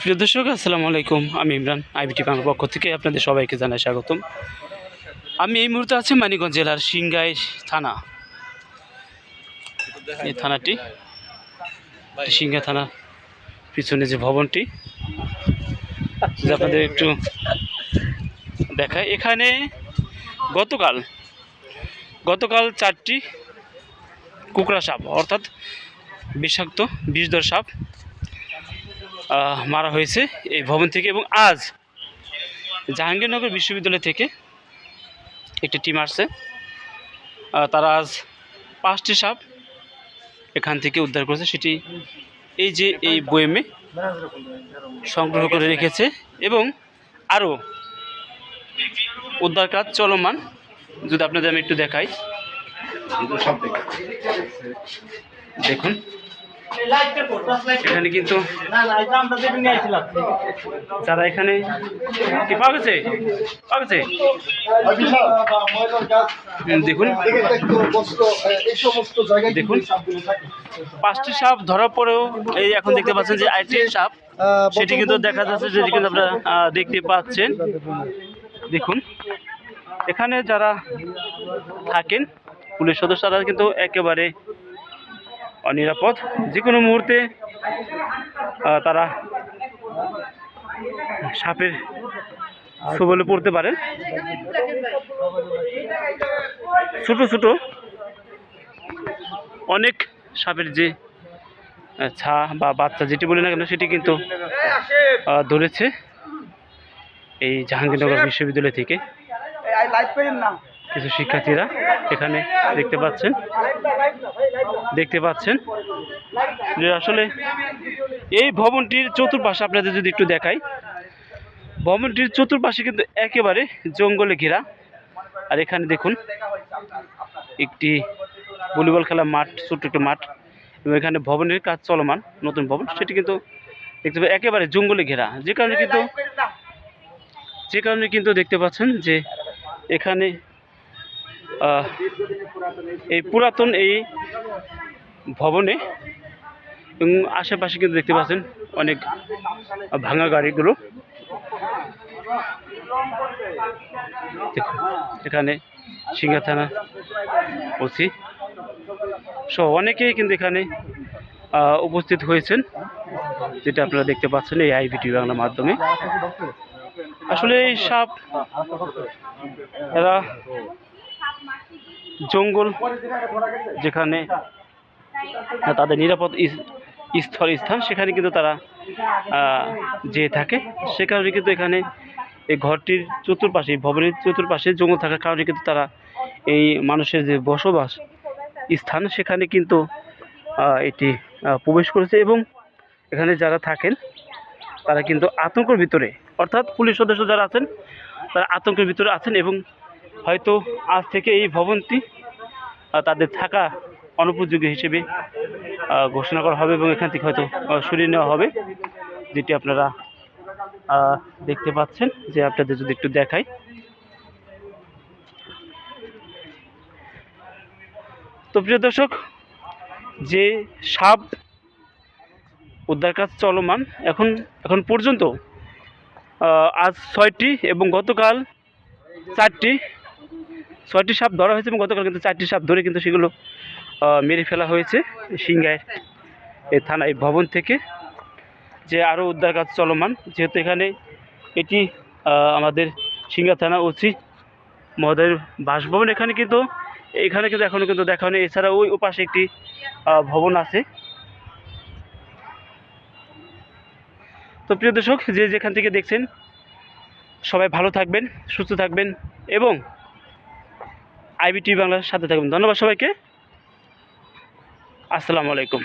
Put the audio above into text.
প্রিয় দর্শক, আসসালামু আলাইকুম। আমি ইমরান, আইবিটি বাংলার পক্ষ থেকে আপনাদের সবাইকে জানাই স্বাগতম। আমি এই মুহূর্তে আছি মানিকগঞ্জ জেলার সিংগাই থানা। এই থানাটি সিংহা থানা পিছনে যে ভবনটি আপনাদের একটু দেখায় এখানে গতকাল গতকাল চারটি কুকড়া সাপ, অর্থাৎ বিষাক্ত বিষধর সাপ মারা হয়েছে এই ভবন থেকে এবং আজ জাহাঙ্গীরনগর বিশ্ববিদ্যালয় থেকে একটি টিম আসছে। তারা আজ পাঁচটি সাপ এখান থেকে উদ্ধার করেছে। সেটি এই যে এই বয়েমে সংগ্রহ করে রেখেছে এবং আরও উদ্ধার কাজ চলমান। যদি আপনাদের আমি একটু দেখাই। দেখুন। এখানে কিন্তু যারা এখানে কি পাওয়া গেছে? পাওয়া গেছে? দেখুন। দেখুন। পাঁচটি সাপ ধরার পরেও এই এখন দেখতে পাচ্ছেন যে আরেকটি সাপ সেটি কিন্তু দেখা যাচ্ছে যেটি কিন্তু আপনারা দেখতে পাচ্ছেন। দেখুন। এখানে যারা থাকেন পুলিশ সদস্যরা কিন্তু একেবারে অনিরাপদ। যে কোনো মুহূর্তে তারা সাপের সবলে পড়তে পারেন। ছোট ছোট অনেক সাপের যে ছা বা বাচ্চা যেটি বলি না কেন, সেটি কিন্তু ধরেছে এই জাহাঙ্গীরনগর বিশ্ববিদ্যালয় থেকে। কিছু শিক্ষার্থীরা এখানে দেখতে পাচ্ছেন। দেখতে পাচ্ছেন। যে আসলে এই ভবনটির চতুর্পাশে আপনাদের যদি একটু দেখাই, ভবনটির চতুর্পাশে কিন্তু একেবারে জঙ্গলে ঘেরা। আর এখানে দেখুন, একটি ভলিবল খেলার মাঠ, ছোট্ট একটি মাঠ। এবং এখানে ভবনের কাজ চলমান, নতুন ভবন। সেটি কিন্তু দেখতে পাই একেবারে জঙ্গলে ঘেরা। যে কারণে কিন্তু যে কারণে কিন্তু দেখতে পাচ্ছেন যে এখানে এই পুরাতন এই ভবনে এবং আশেপাশে কিন্তু দেখতে পাচ্ছেন অনেক ভাঙা গাড়িগুলো। এখানে সিংহা থানা ওসি সহ অনেকেই কিন্তু এখানে উপস্থিত হয়েছেন, যেটা আপনারা দেখতে পাচ্ছেন এই আইভিটি বাংলার মাধ্যমে। আসলে এই সাপ, এরা জঙ্গল যেখানে তাদের নিরাপদ স্থল, স্থান, সেখানে কিন্তু তারা যেয়ে থাকে। সে কারণে কিন্তু এখানে এই ঘরটির চতুর্পাশে ভবনের চতুর্পাশে জঙ্গল থাকার কারণে কিন্তু তারা এই মানুষের যে বসবাস স্থান, সেখানে কিন্তু এটি প্রবেশ করেছে এবং এখানে যারা থাকেন, তারা কিন্তু আতঙ্কের ভিতরে, অর্থাৎ পুলিশ সদস্য যারা আছেন, তারা আতঙ্কের ভিতরে আছেন এবং হয়তো আজ থেকে এই ভবনটি তাদের থাকা অনুপযোগী হিসেবে ঘোষণা করা হবে এবং এখান থেকে হয়তো সরিয়ে নেওয়া হবে, যেটি আপনারা দেখতে পাচ্ছেন। যে আপনাদের যদি একটু দেখাই। তো প্রিয় দর্শক, যে সাপ উদ্ধার কাজ চলমান, এখন এখন পর্যন্ত আজ ছয়টি এবং গতকাল চারটি ছয়টি সাপ ধরা হয়েছে এবং গতকাল কিন্তু চারটি সাপ ধরে কিন্তু সেগুলো মেরে ফেলা হয়েছে সিংগায় এই থানা এই ভবন থেকে। যে আরও উদ্ধার কাজ চলমান, যেহেতু এখানে এটি আমাদের সিংহা থানা ওসি মহোদয়ের বাসভবন। এখানে কিন্তু এখানে কিন্তু এখনও কিন্তু দেখা হয়নি। এছাড়া ওই ওপাশে একটি ভবন আছে। তো প্রিয় দর্শক, যে যেখান থেকে দেখছেন, সবাই ভালো থাকবেন, সুস্থ থাকবেন এবং আইবিটি বাংলার সাথে থাকবেন ধন্যবাদ সবাইকে। আসসালামু আলাইকুম।